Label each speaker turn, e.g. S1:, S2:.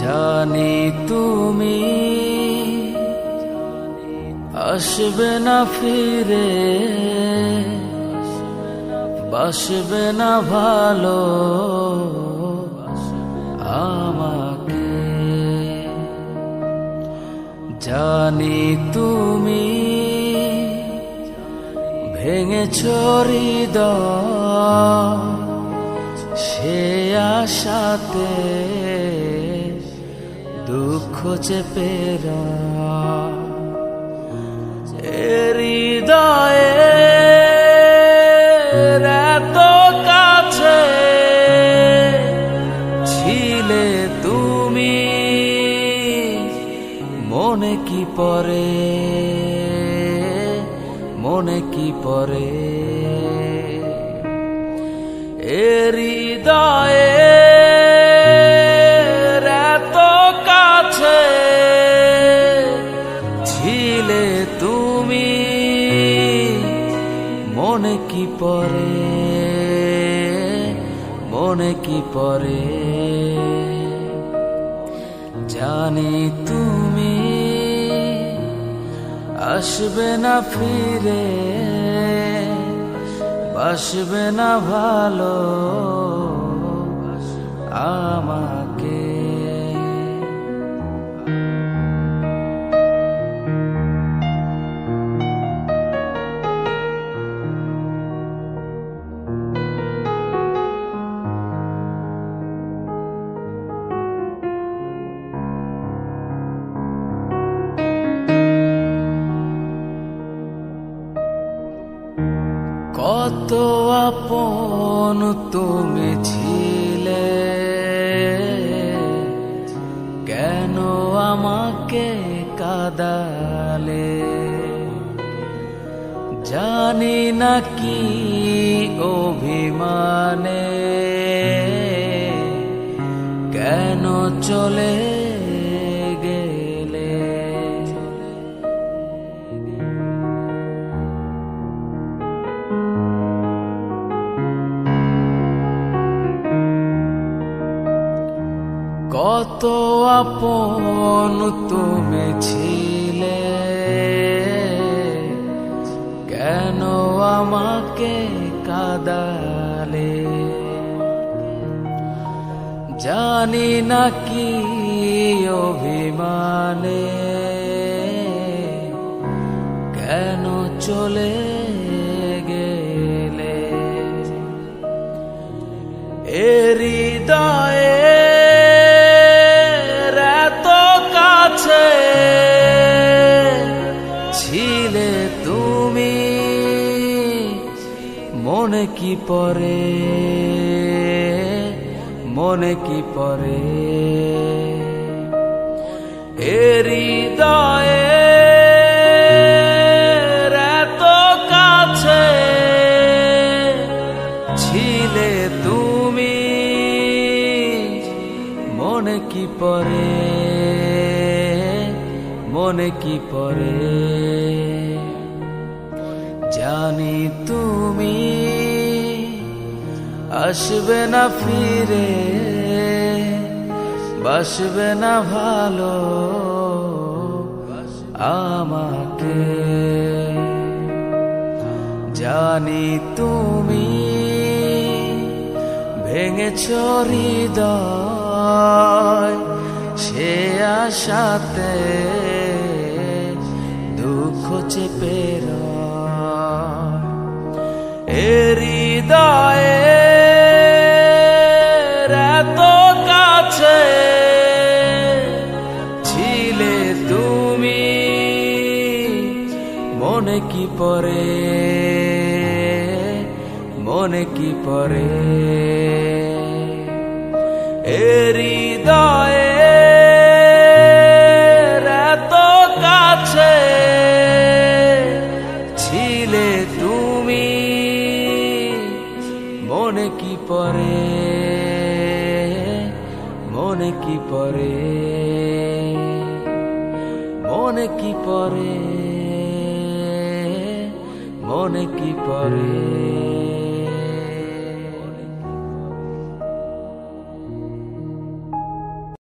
S1: জানি তুমি আসবে না ফিরে বাসবে না ভালো আমাকে জানি তুমি ভেঙে ছড়ি দ সে আশাতে দুঃখ চেপে হৃদয়ের কাছে ছিলে তুমি মনে পরে মনে কি পরে এ হৃদয় দিলে তুমি মনে কি পরে মনে কি পরে জানি তুমি আসবে না ফিরে বাসবে না ভালো আমার কত আপন তুমি ছিলে কেন আমাকে কাদালে জানি না কি অভিমানে কেন চলে কত আপন তুমি ছিলে কেন আমাকে কাদালে জানি না কি অভিমানে কেন চলে গেলে এ হৃদয়ে মনে কি পরে মনে কি পরে হৃদয়ে এত কাছে মনে কি পরে মনে কি পরে জানি তুমি আসবে না ফিরে বাসবে না ভালো আমাকে জানি তুমি ভেঙে চরি সে আশাতে দুঃখ চেপে রয় কি পরে মনে কি পরে এরি হৃদয়ে এত কাছে ছিলে তুমি মনে কি পরে মনে কি পরে মনে কি পরে মনে কি পরে